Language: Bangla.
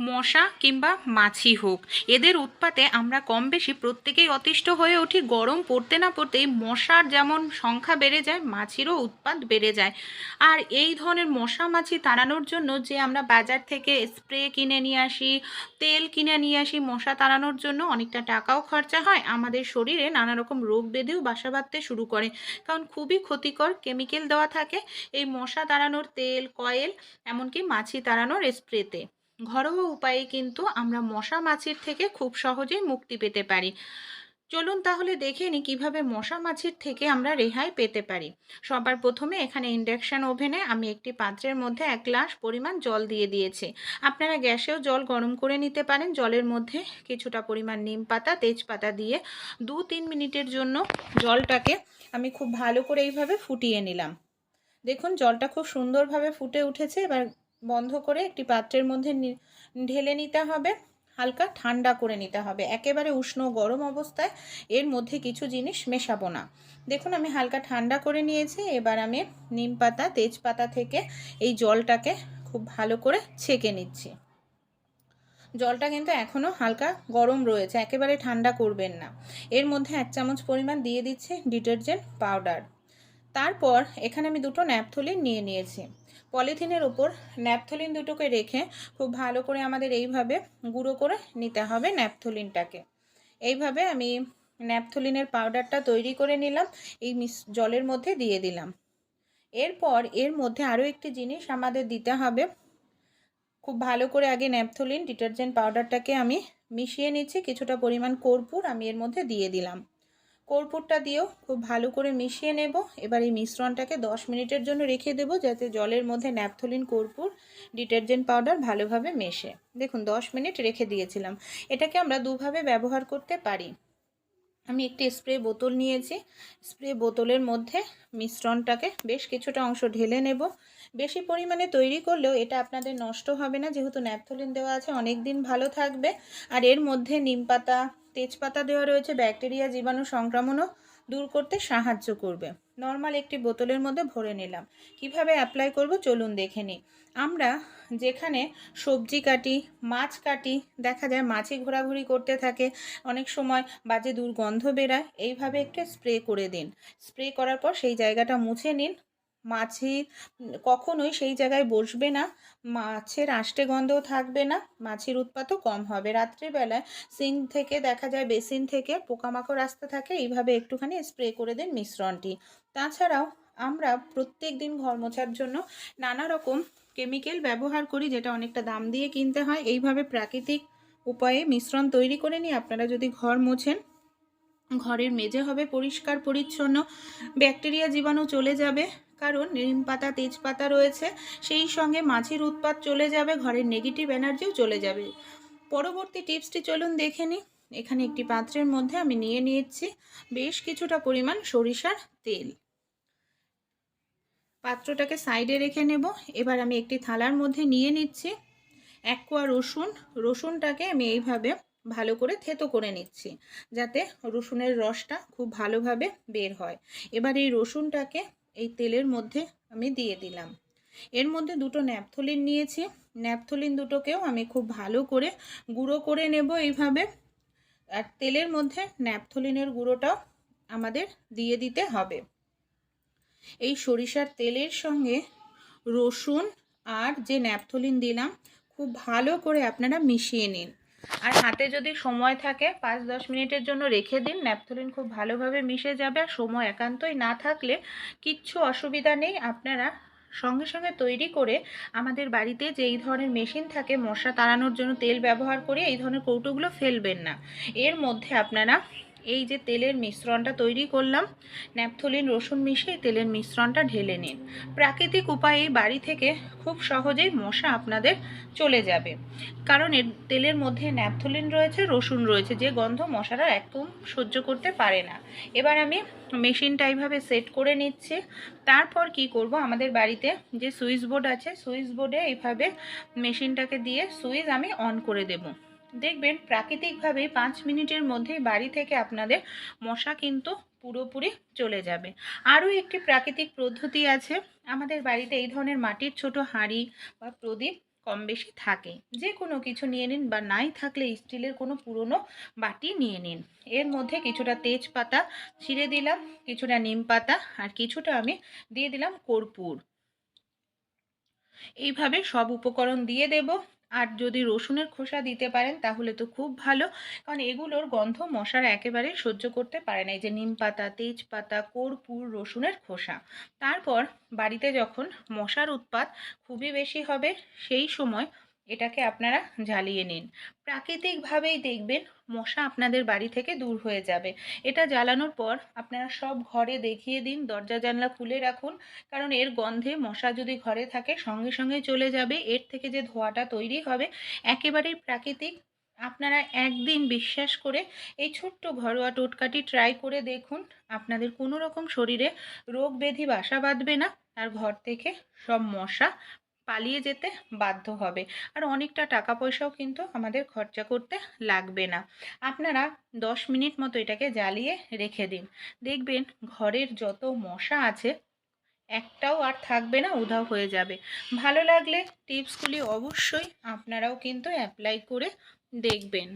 মশা কিংবা মাছি হোক। এদের উৎপাতে আমরা কম বেশি প্রত্যেকেই অতিষ্ঠ হয়ে উঠি, গরম পড়তে না পড়তেই মশার যেমন সংখ্যা বেড়ে যায়, মাছিরও উৎপাত বেড়ে যায়। আর এই ধরনের মশা মাছি তাড়ানোর জন্য যে আমরা বাজার থেকে স্প্রে কিনে নিয়ে আসি, তেল কিনে নিয়ে আসি, মশা তাড়ানোর জন্য অনেকটা টাকাও খরচা হয়। আমাদের শরীরে নানা রকম রোগ ব্যাধিও বাসা বাঁধতে শুরু করে। কারণ খুবই ক্ষতিকর কেমিক্যাল দেওয়া থাকে এই মশা তাড়ানোর তেল, কয়েল, এমনকি মাছি তাড়ানোর স্প্রেতে। ঘরোয়া উপায়ে কিন্তু আমরা মশা মাছির থেকে খুব সহজেই মুক্তি পেতে পারি। চলুন তাহলে দেখে নিই কীভাবে মশা মাছির থেকে আমরা রেহাই পেতে পারি। সবার প্রথমে এখানে ইন্ডাকশান ওভেনে আমি একটি পাত্রের মধ্যে এক গ্লাস পরিমাণ জল দিয়ে দিয়েছি। আপনারা গ্যাসেও জল গরম করে নিতে পারেন। জলের মধ্যে কিছুটা পরিমাণ নিম পাতা, তেজপাতা দিয়ে দু তিন মিনিটের জন্য জলটাকে আমি খুব ভালো করে এইভাবে ফুটিয়ে নিলাম। দেখুন, জলটা খুব সুন্দরভাবে ফুটে উঠেছে। এবার বন্ধ করে একটি পাত্রের মধ্যে ঢেলে নিতে হবে। হালকা ঠান্ডা করে নিতে হবে। একেবারে উষ্ণ গরম অবস্থায় এর মধ্যে কিছু জিনিস মেশাবো না। দেখুন, আমি হালকা ঠান্ডা করে নিয়েছি। এবার আমি নিম পাতা, তেজপাতা থেকে এই জলটাকে খুব ভালো করে ছেঁকে নিচ্ছি। জলটা কিন্তু এখনও হালকা গরম রয়েছে। একেবারে ঠান্ডা করবেন না। এর মধ্যে এক চামচ পরিমাণ দিয়ে দিচ্ছি ডিটারজেন্ট পাউডার। তারপর এখানে আমি দুটো ন্যাপথলিন নিয়ে নিয়েছি। পলিথিনের ওপর ন্যাপথলিন দুটোকে রেখে খুব ভালো করে আমাদের এইভাবে গুঁড়ো করে নিতে হবে ন্যাপথলিনটাকে। এইভাবে আমি ন্যাপথলিনের পাউডারটা তৈরি করে নিলাম, এই জলের মধ্যে দিয়ে দিলাম। এরপর এর মধ্যে আরও একটি জিনিস আমাদের দিতে হবে। খুব ভালো করে আগে ন্যাপথলিন, ডিটারজেন্ট পাউডারটাকে আমি মিশিয়ে নিচ্ছি, কিছুটা পরিমাণ কর্পূর আমি এর মধ্যে দিয়ে দিলাম। কর্পূরটা দিয়েও খুব ভালো করে মিশিয়ে নেব। এবার এই মিশ্রণটাকে দশ মিনিটের জন্য রেখে দেবো যাতে জলের মধ্যে ন্যাপথলিন, কর্পূর, ডিটারজেন্ট পাউডার ভালোভাবে মেশে। দেখুন, দশ মিনিট রেখে দিয়েছিলাম। এটাকে আমরা দুভাবে ব্যবহার করতে পারি। আমি একটি স্প্রে বোতল নিয়েছি। স্প্রে বোতলের মধ্যে মিশ্রণটাকে বেশ কিছুটা অংশ ঢেলে নেব। বেশি পরিমাণে তৈরি করলেও এটা আপনাদের নষ্ট হবে না। যেহেতু ন্যাপথলিন দেওয়া আছে অনেক দিন ভালো থাকবে। আর এর মধ্যে নিম পাতা তেজপাতা দেওয়া রয়েছে ব্যাকটেরিয়া, জীবাণু সংক্রমণও দূর করতে সাহায্য করবে। নর্মাল একটি বোতলের মধ্যে ভরে নিলাম। কীভাবে অ্যাপ্লাই করব চলুন দেখে নিই। আমরা যেখানে সবজি কাটি, মাছ কাটি, দেখা যায় মাছি ঘোরাঘুরি করতে থাকে, অনেক সময় বাজে দুর্গন্ধ বেরায়, এইভাবে একটু স্প্রে করে দিন। স্প্রে করার পর সেই জায়গাটা মুছে নিন মাছি কখনোই সেই জায়গায় বসবে না। মাছের আষ্টে গন্ধও থাকবে না, মাছির উৎপাতও কম হবে। রাত্রিবেলায় সিঙ্ক থেকে দেখা যায় বেসিন থেকে পোকামাকড় আসতে থাকে, এইভাবে একটুখানি স্প্রে করে দিন মিশ্রণটি। তাছাড়াও আমরা প্রত্যেক দিন ঘর মোছার জন্য নানা রকম কেমিক্যাল ব্যবহার করি, যেটা অনেকটা দাম দিয়ে কিনতে হয়। এইভাবে প্রাকৃতিক উপায়ে মিশ্রণ তৈরি করে নিয়ে আপনারা যদি ঘর মোছেন, ঘরের মেঝে হবে পরিষ্কার, পরিচ্ছন্ন, ব্যাকটেরিয়া জীবাণু চলে যাবে। কারণ নিম পাতা তেজপাতা রয়েছে, সেই সঙ্গে মাছির উৎপাত চলে যাবে, ঘরের নেগেটিভ এনার্জিও চলে যাবে। পরবর্তী টিপসটি চলুন দেখে নিই। এখানে একটি পাত্রের মধ্যে আমি নিয়ে নিয়েছি বেশ কিছুটা পরিমাণ সরিষার তেল। পাত্রটাকে সাইডে রেখে নেব। এবার আমি একটি থালার মধ্যে নিয়ে নিচ্ছি। এক কোয়া রসুন, রসুনটাকে আমি এইভাবে ভালো করে থেতো করে নিচ্ছি, যাতে রসুনের রসটা খুব ভালোভাবে বের হয়। এবার এই রসুনটাকে এই তেলের মধ্যে আমি দিয়ে দিলাম। এর মধ্যে দুটো ন্যাপথলিন নিয়েছি। ন্যাপথলিন দুটোকেও আমি খুব ভালো করে গুঁড়ো করে নেব এইভাবে। আর তেলের মধ্যে ন্যাপথলিনের গুঁড়োটাও আমাদের দিয়ে দিতে হবে। এই সরিষার তেলের সঙ্গে রসুন আর যে ন্যাপথলিন দিলাম, খুব ভালো করে আপনারা মিশিয়ে নিন। আর হাতে যদি সময় থাকে, পাঁচ দশ মিনিটের জন্য রেখে দিন। ন্যাপথলিন খুব ভালোভাবে মিশে যাবে আর সময় একান্তই না থাকলে কিচ্ছু অসুবিধা নেই। আপনারা সঙ্গে সঙ্গে তৈরি করে আমাদের বাড়িতে যে এই ধরনের মেশিন থাকে, মশা তাড়ানোর জন্য তেল ব্যবহার করে এই ধরনের কৌটোগুলো ফেলবেন না। এর মধ্যে আপনারা এই যে তেলের মিশ্রণটা তৈরি করলাম, ন্যাপথলিন, রসুন মিশিয়ে তেলের মিশ্রণটা ঢেলে নিন। প্রাকৃতিক উপায়ে বাড়ি থেকে খুব সহজেই মশা আপনাদের চলে যাবে। কারণ এর তেলের মধ্যে ন্যাপথলিন রয়েছে, রসুন রয়েছে, যে গন্ধ মশারা একদম সহ্য করতে পারে না। এবার আমি মেশিনটা এইভাবে সেট করে নিচ্ছি। তারপর কি করব? আমাদের বাড়িতে যে সুইচ বোর্ড আছে, সুইচ বোর্ডে এইভাবে মেশিনটাকে দিয়ে সুইচ আমি অন করে দেব। দেখবেন প্রাকৃতিকভাবেই পাঁচ মিনিটের মধ্যেই বাড়ি থেকে আপনাদের মশা কিন্তু পুরোপুরি চলে যাবে। আরও একটি প্রাকৃতিক পদ্ধতি আছে, আমাদের বাড়িতে এই ধরনের মাটির ছোট হাঁড়ি বা প্রদীপ কম বেশি থাকে। যে কোনো কিছু নিয়ে নিন বা নাই থাকলে স্টিলের কোনো পুরনো বাটি নিয়ে নিন। এর মধ্যে কিছুটা তেজপাতা ছিঁড়ে দিলাম, কিছুটা নিম পাতা আর কিছুটা আমি দিয়ে দিলাম কর্পূর। এইভাবে সব উপকরণ দিয়ে দেব। আর যদি রসুনের খোসা দিতে পারেন, তাহলে তো খুব ভালো। কারণ এগুলোর গন্ধ মশারা একেবারে সহ্য করতে পারে না। এই যে নিম পাতা তেজপাতা কর্পূর, রসুনের খোসা। তারপর বাড়িতে যখন মশার উৎপাত খুবই বেশি হবে, সেই সময় এটাকে আপনারা জ্বালিয়ে নিন। প্রাকৃতিকভাবেই দেখবেন মশা আপনাদের বাড়ি থেকে দূর হয়ে যাবে। এটা জ্বালানোর পর আপনারা সব ঘরে দেখিয়ে দিন, দরজা জানলা খুলে রাখুন, কারণ এর গন্ধে মশা যদি ঘরে থাকে সঙ্গে সঙ্গে চলে যাবে, এর থেকে যে ধোঁয়াটা তৈরি হবে, একেবারেই প্রাকৃতিক। আপনারা একদিন বিশ্বাস করে এই ছোট্ট ঘরোয়া টোটকাটি ট্রাই করে দেখুন, আপনাদের কোনো রকম শরীরে রোগ ব্যাধি বাসা বাঁধবে না। আর ঘর থেকে সব মশা পালিয়ে যেতে বাধ্য হবে। আর অনেকটা টাকা পয়সাও কিন্তু আমাদের খরচা করতে লাগবে না। আপনারা দশ মিনিট মতো এটাকে জ্বালিয়ে রেখে দিন। দেখবেন ঘরের যত মশা আছে, একটাও আর থাকবে না, উধাও হয়ে যাবে। ভালো লাগলে টিপসগুলি অবশ্যই আপনারাও কিন্তু অ্যাপ্লাই করে দেখবেন।